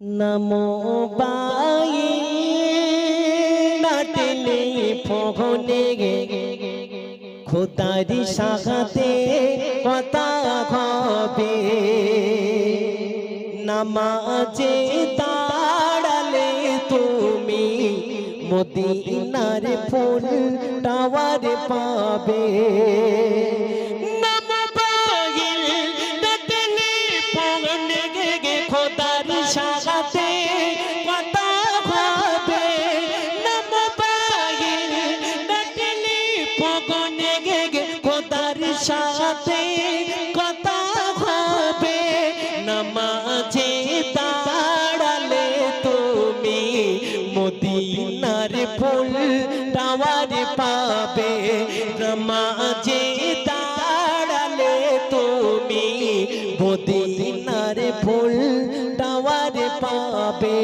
নমো by নাটলে ফোনে খোদারি শাখাতে কথা হবে নামাজে দাঁড়ালে তুমি মদিনার ফুল টাওয়ার পাবে সাথে কথা হবে, নামাজে দাঁড়ালে তুমি মদিনার ফুল টাওয়ার পাবে। নামাজে দাঁড়ালে তুমি মদিনার ফুল টাওয়ার পাবে।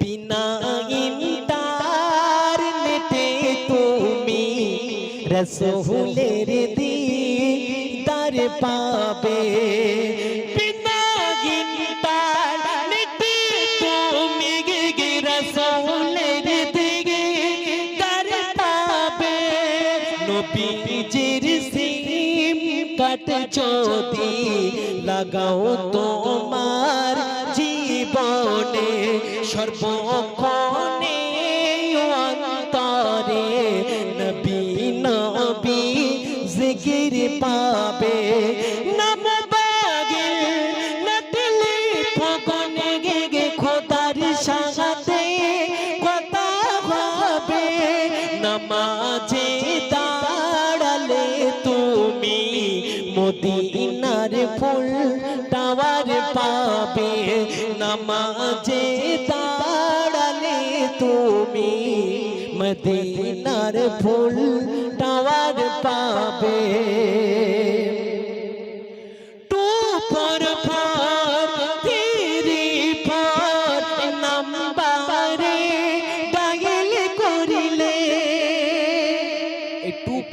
বিনা ইন্টারনেটে তুমি রসুলের দিদার পাবে। বিনা ইন্টারনেটে তুমি রসুলের সিম কাট যদি লাগাও তোমার জীবনে সর্বক্ষণে পাবে নম বাগে নটলে ফগনে গে খোদার সাথে কথা হবে। নামাজে দাঁড়ালে তুমি মদিনার ফুল টাওয়ার পাবে। নামাজে দাঁড়ালে তুমি মদিনার ফুল টাওয়ার পাবে।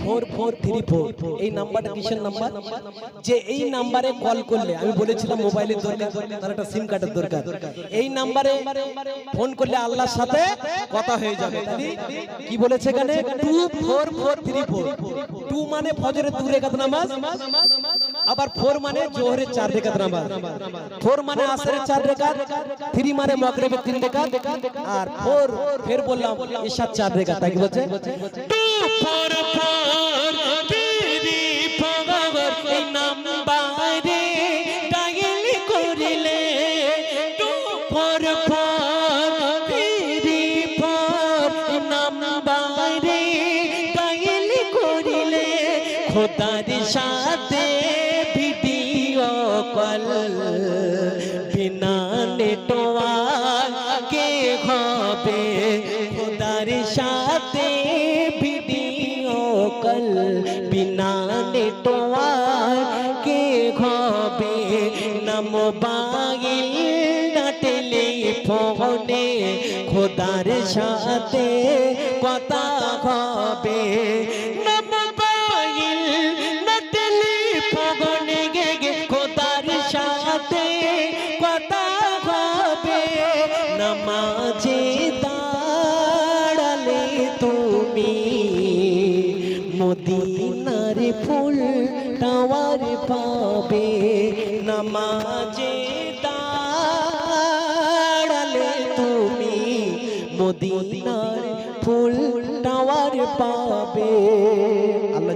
Four four, three, four. এই নাম্বারটা কিসের নাম্বার? যে এই নাম্বারে কল করলে, আমি বলেছিলাম মোবাইলের দরকার, তার একটা সিম কার্ডের দরকার। এই নাম্বারে ফোন করলে আল্লাহর সাথে কথা হয়ে যাবে। কি বলেছে এখানে? Two, four four, three, four. Two মানে ফজরের দূরে কাত নামাজ আবার ফোর মানে জোহরের চার রেখাত নামাজ। ফোর মানে আসরের চার রেখাত, থ্রি মানে মগরিবের তিন রেখাত, আর ফোর, ফের বললাম, এশার চার রেখাত। তাই কি বলছে? খোদার সাথে কল বিনা নেটওয়ার্ক কে হবে খোদার সাথে ভিডিও কল বিনা নেটওয়ার্ক কে হবে নম বাগিল না টেলিফোনে খোদার সাথে কথা হবে মদিনার ফুল টাওয়ার পাবে নামাজে দাঁড়ালে তুমি মদিনার ফুল টাওয়ার পাবে। আল্লাহ